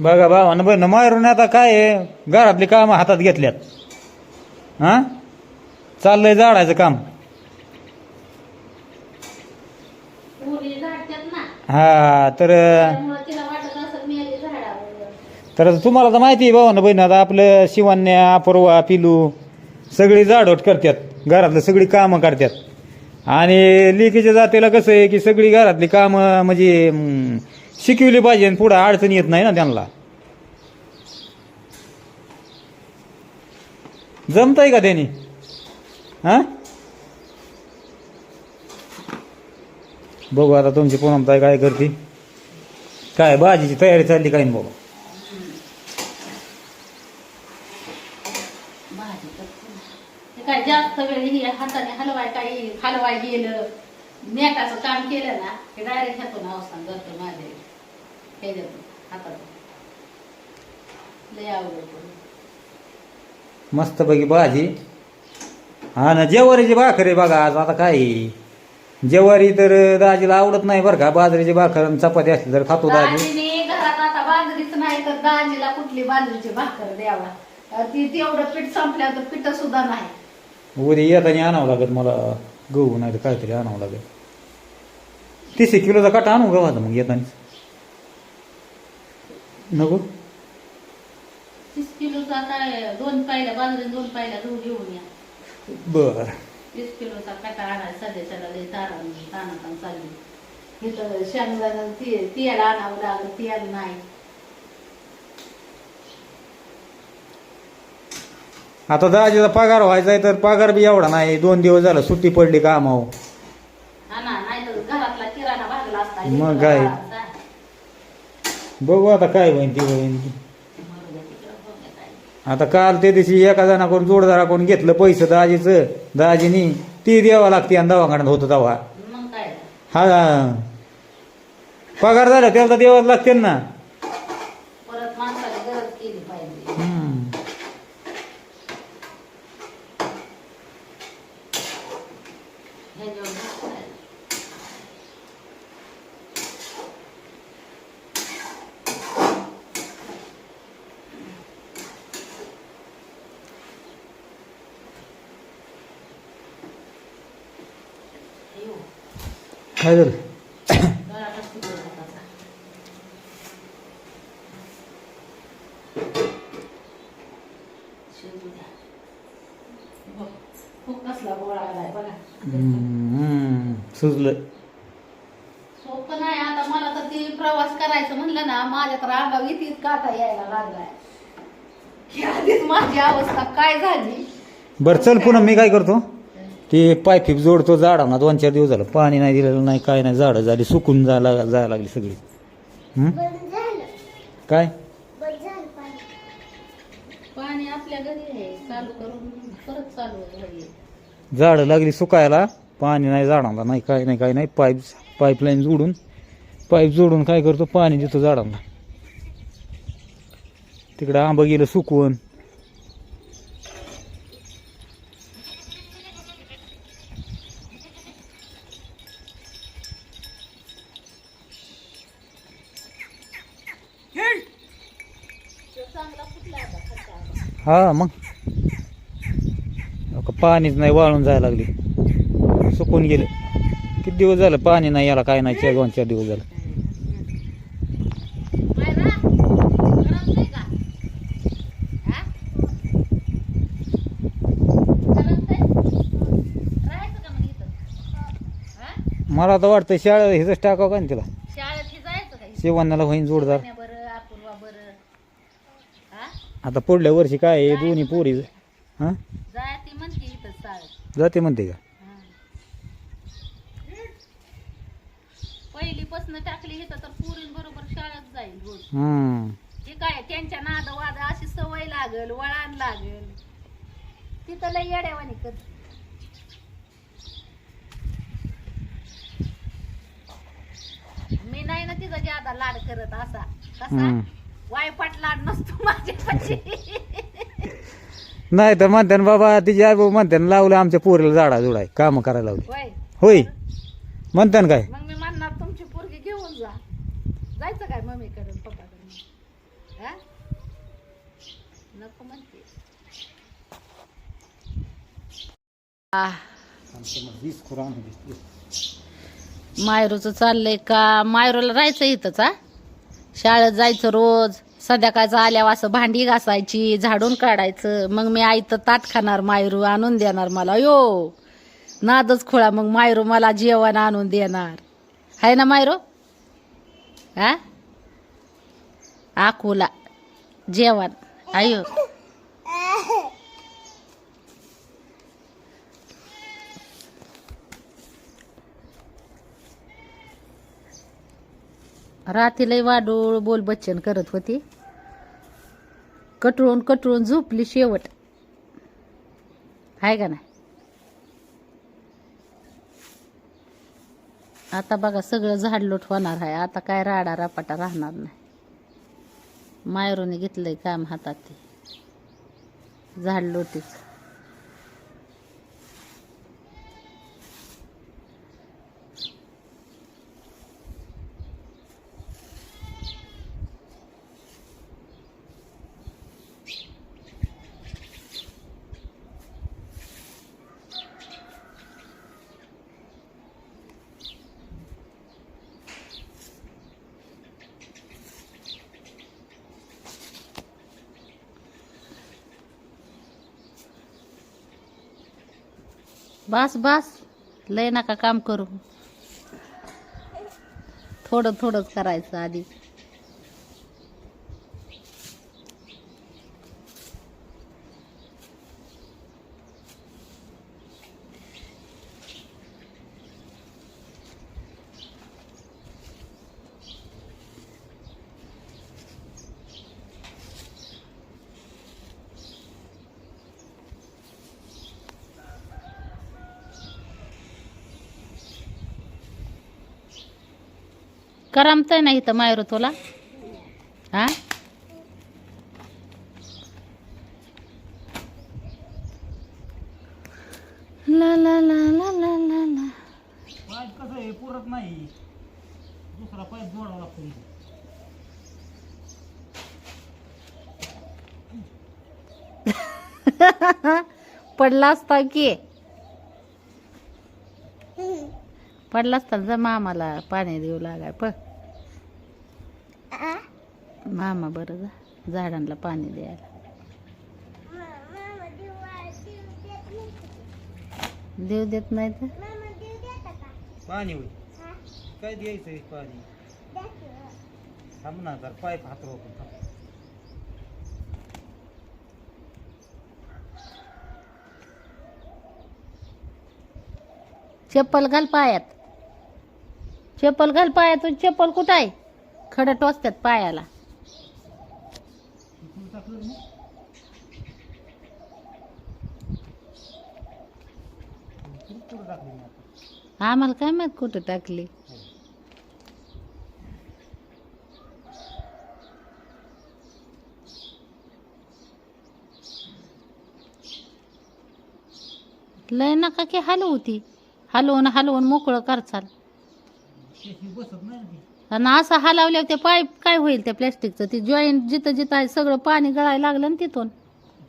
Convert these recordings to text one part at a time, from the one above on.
बघा भावानं बहिण मारून आता काय आहे? घरातली कामं हातात घेतल्यात. हा? चाललंय झाडायचं काम. ना. हा तर तर तुम्हाला तर माहिती आहे भावानं बहिण आता आपलं शिवण्या अपूर्वा पिलू सगळी झाडोट करतात घरातलं सगळी कामं करतात आणि लेकीच्या जातीला कसं आहे की सगळी घरातली कामं म्हणजे शिकवली पाहिजे पुढं अडचण येत नाही ना त्यांना. जमतंय का त्यांनी? हा? बघू आता तुमची पूनमताई काय करते. काय भाजीची तयारी चालली काय बघू. काय जास्त वेळ ही हाताने हलवाय काही हलवाय गेलं. नेटाचं काम केलं ना की डायरेक्ट ह्यातून अवसान जातं माझे हे देतो हातात लय आवडत मस्तपैकी भाजी हा. ना जेवारीची भाकर आहे बघा आज आता काय आहे? जेवारी तर दाजीला आवडत नाही बरं का बाजरीची भाकर आणि चपाती असली तर खातो दाजी. दाजीने घरात आता बाजरीच नाही तर दाजीला कुठली बाजरीची भाकर द्यावा? अं, ती तेवढं पीठ संपल्यावर तर पीठ सुद्धा नाही. उद्या येताना आणावं लागेल मला गहू नाही तर काहीतरी आणावं लागेल. तीस एक किलोचा काटा आणू गव्हाचा मग येताना नको. तीस किलोचा काय दोन पायल्या बाजरी दोन पायल्या गहू घेऊन या. बर. तीस किलोचा काटा आणायचा सध्याच्याला लई तारण तानातान चालली. इथं शेंगदाणा ती तियाला आणावं लागलं तियाला नाही. आता दाजीचा पगार व्हायचा आहे तर पगार बी एवढा नाही दोन दिवस झाला सुट्टी पडली कामावर. हा ना नाही तर घरातला किराणा भागला असता. मग काय? बघू आता काय होईन ती होईन. ती. आता काल ते दिवशी एका जणाकडून जोडदाराकडून घेतलं पैसे दाजीचं दाजीनी ती द्यावं लागते आणि दवाखान्यात होतं तेव्हा काय? हा. पगार झाला तर द्यावंच लागते ना. बघा हम्म, सुचलं सोपं नाही आता मला तर ते प्रवास करायचं म्हणलं ना माझ्या तर अंगावर इथे काटा यायला लागलाय. आधीच माझी अवस्था काय झाली? बरं चल पुन्हा मी काय करतो? ते पायफिक जोडतो झाडांना दोन चार दिवस झालं. पाणी नाही दिलेलं नाही काय नाही झाडं झाली सुकून जायला जायला लागली सगळी? काय? पाणी. आपल्या घरी आहे चालू करून परत चालू आहे घरी. झाडं लागली सुकायला पाणी नाही झाडांना नाही काय नाही काय नाही. पाईप पाईपलाईन जोडून पाईप जोडून काय करतो? पाणी देतो झाडांना. तिकडं आंबा गेलं सुकवून चांगला कुठला आता खालचा आंबा? हा मग. पाणीच नाही वाळून जायला लागली. सुकून गेले. किती दिवस झालं पाणी नाही याला काय नाही चार दोन चार दिवस झालं? मला तर वाटतं शाळा हेच टाकावं का ना तिला? शिवण्याला होईन जोडदार पाण्या बरं अपूर्वा बरं हा आता पुढल्या वर्षी काय आहे? दोन्ही पोरी हा? जाय ती म्हणते इथं शाळेत जाते म्हणते का? पहिलीपासून टाकली इथं तर पुरीन बरोबर शाळेत जाईल रोज. हम्म हे काय त्यांच्या नाद वाद अशी सवय लागल वळण लागल. तिथं लय येड्यावानी कर. मी नाही ना तिचा ज्यादा लाड करत असा. कसा? हम्म. नसतो माझ्यापाशी नाही तर म्हणते ना बाबा तिची आई बाबा म्हणते ना लावलं आमच्या पोरीला झाडा जोडाय काम करायला लावली. होय. होय. म्हणते ना काय? मग मी म्हणणार तुमची पोरगी घेऊन जा. जायचं काय नको म्हणते. मायरूचं चाललंय का? मायरूला राहायचं इथंच हा? शाळेत जायचं रोज संध्याकाळचं आल्यावर असं भांडी घासायची झाडून काढायचं. मग मी आई तर ताट खाणार मायरू आणून देणार मला. यो नादच खोळा. मग मायरू मला जेवण आणून देणार. आहे ना मायरू? हा आकुला जेवण. अयो. रातीलाही वाडूळ बोल बच्चन करत होती. कटळून कटळून झोपली शेवट. आहे का नाही? आता बघा सगळं झाडलोट होणार आहे. आता काय राडा रापाटा राहणार नाही. मायरोने घेतलंय काम हातात ते. झाडलोटीच. बस बस. लय नका काम करू. थोडं थोडंच करायचं आधी. करमतंय नाही तर मायरू तुला? हा? ला ला ला ला ला ला ला. पाईप कसं आहे पुरत नाही. दुसरा पाईप जोडावा लागतो इथे. पडला असता की? पडला असता जा मामाला पाणी देऊ लागाय पण मामा बरं जा झाडांना पाणी द्यायला. देऊ देत नाही तर? पाणी होईल. काय द्यायचं पाणी? थांब ना जर पाईप हातरो चप्पल घाल पायात. चप्पल घाल पायात चप्पल कुठं आहे? खडं टोचतात पायाला इथून टाकलं ना इथून पुढं टाकली मी आता आम्हाला काय माहीत कुठं टाकली? लय नका की हलवती हलवून हलवून मोकळं करचाल. चाल बसत नाही आणि असं हलवल्यावर ते पाईप काय होईल त्या प्लॅस्टिकचं ते जॉईंट जिथं जिथं आहे सगळं पाणी गळायला लागलं ना तिथून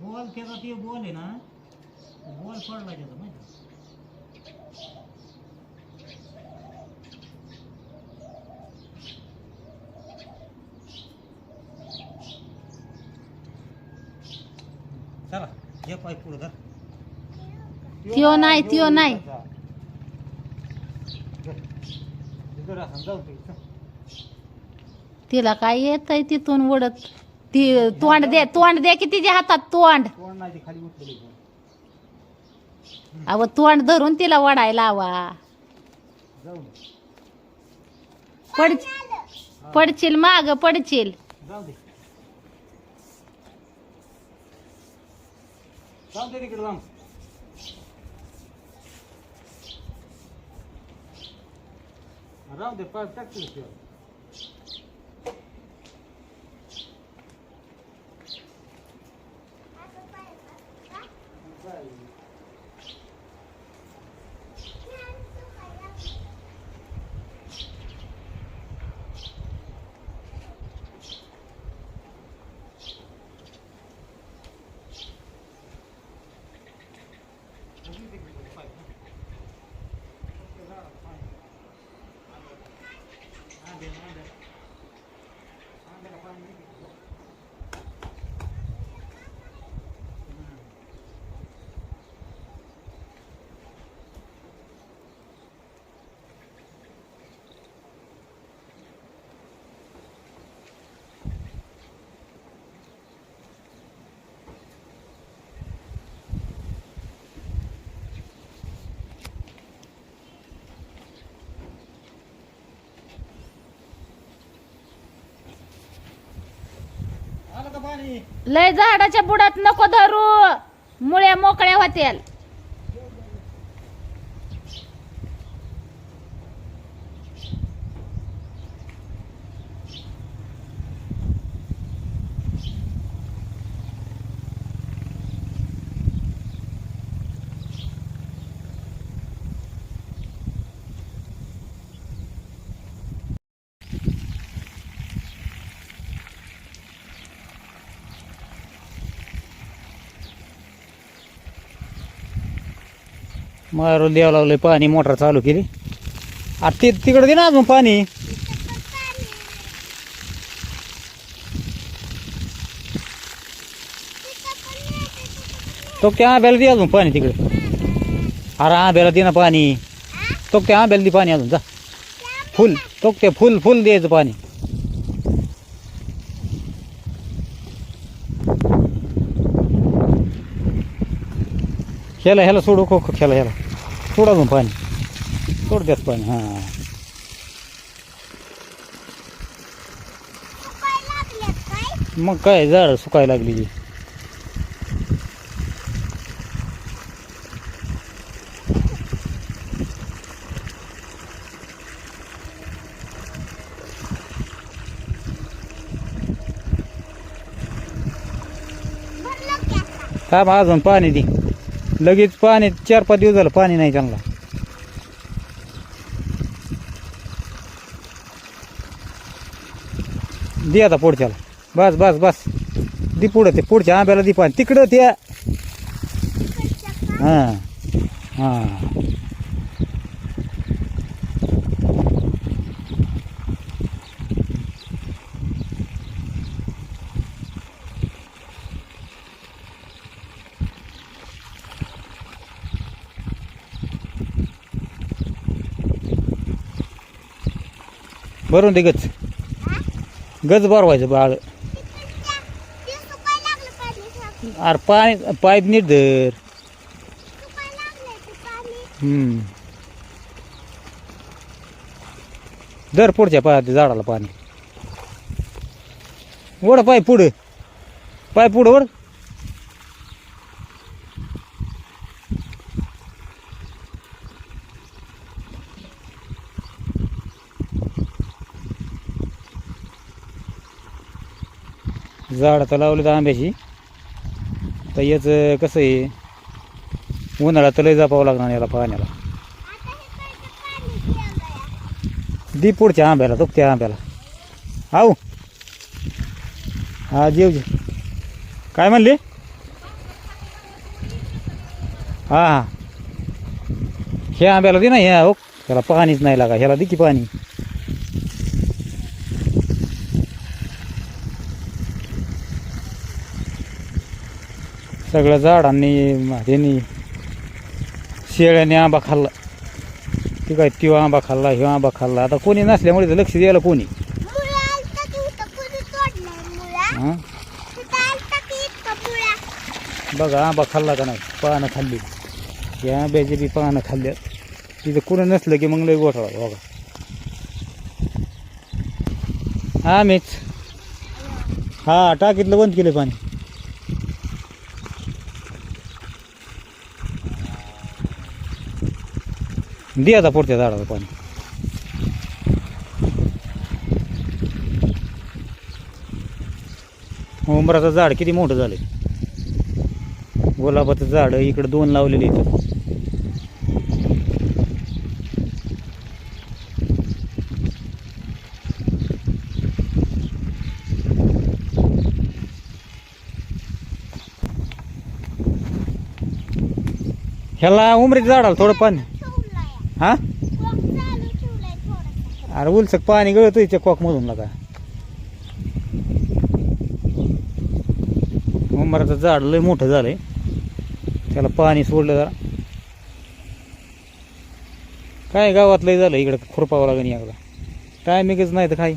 बॉल त्याचा ते बॉल आहे ना बॉल पडला त्याचा माहिती आहे? चला हे पाय पुढे धर त्यो नाही, त्यो नाही. इकडं असं जाऊ दे, चल. तिला काय येत आहे तिथून ओढत? ती तोंड दे तोंड दे की तिच्या हातात तोंड. तोंड खाली उठलेली अव तोंड धरून तिला वडायला हवा जाऊ दे पड पडशील माग पडशील. जाऊ दे जाऊ दे तिकडे राहू दे पाय टाकतील लय झाडाच्या बुडात नको धरू. मुळ्या मोकळ्या होत्या मारून द्यावं लागलं पाणी मोटर चालू केली. आता ते तिकडे दे ना अजून पाणी. तो त्या आंब्याला दे अजून पाणी तिकडे. अरे आंब्याला दे ना पाणी. तो त्या आंब्याला दे पाणी अजून जा. फुल तो ते फुल फुल द्यायचं पाणी. खेळा ह्याला सोडू खो खो खेळा ह्याला. सोड अजून पाणी. सोड पाणी हां. मग काय झाड सुकायला लागली काय अजून पाणी दे. लगेच पाणी चार पाच दिवस झालं पाणी नाही त्यांना दे आता पुढच्याला. बस बस बस. दे पुढं ते पुढच्या आंब्याला दे पाणी. तिकडं त्या हां. हां. भरून दे गच. गच भरवायचं बाळ. अरे पाणी पाईप नीट धर. धर पुढच्या पाय झाडाला पाणी. ओढ पाय पुढं. पाय पुढं ओढ. झाड तर लावली तर आंब्याची. तर याचं कसं आहे उन्हाळ्यात तर लय जापावं लागणार याला पाण्याला. दी पुढच्या आंब्याला तो त्या आंब्याला. आऊ. हा जेव जे काय म्हणले? हा हा. ह्या आंब्याला दे ना ह्या हो त्याला पाणीच नाही लागा ह्याला दे की पाणी. सगळ्या झाडांनी ह्यांनी शेळ्याने आंबा खाल्ला. ती काय त्यो आंबा खाल्ला ह्यो आंबा खाल्ला. आता कोणी नसल्यामुळे तर लक्ष द्यायला कोणी? हां? बघा आंबा खाल्ला का नाही? पानं खाल्ली. या आंब्याची बी पानं खाल्ल्या तिथं कुणं नसलं की मग लय गोठळा बघा. आम्हीच. हा टाकीतलं बंद केलं पाणी. दे आता पुढच्या झाडाला पाणी उंबराचं झाड किती मोठं झालंय? गुलाबाचं झाड इकडे दोन लावलेले इथं. ह्याला उमरीच्या झाडाला थोडं पाणी. हा? अरे उलसक पाणी गळत त्या कॉकमधून लागा कनंबराचं झाड लय मोठं झालंय. त्याला पाणी सोडलं जरा. काय गावात लय झालं इकडं खुरपावं लागेल याकडं टायमिंगच नाही तर काही.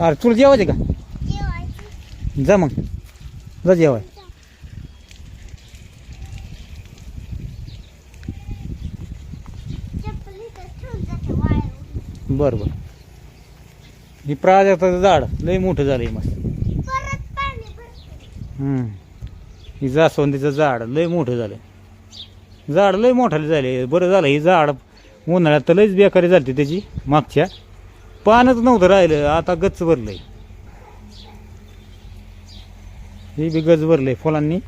अरे तुला जेवायचे का? जा मग. जा जेवाय. बरं बरं. ही प्राजक्ताचं झाड लय मोठं झालंय मस्त. हम्म. ही जास्वंदीचं झाड लय मोठं झालं झाड लय मोठाले झाले. बरं झालं ही झाड उन्हाळ्यात तर लयच बेकारी झाली त्याची मागच्या. पानच नव्हतं राहिलं आता गच्च भरलंय. हे बी गच भरलंय फुलांनी.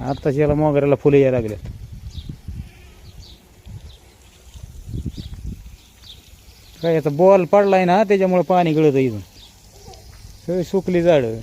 आत्ताच याला मोगऱ्याला फुलं यायला लागल्यात. काय याचा बॉल पडलाय ना त्याच्यामुळे पाणी गळत इथून. सगळी सुकली झाडं.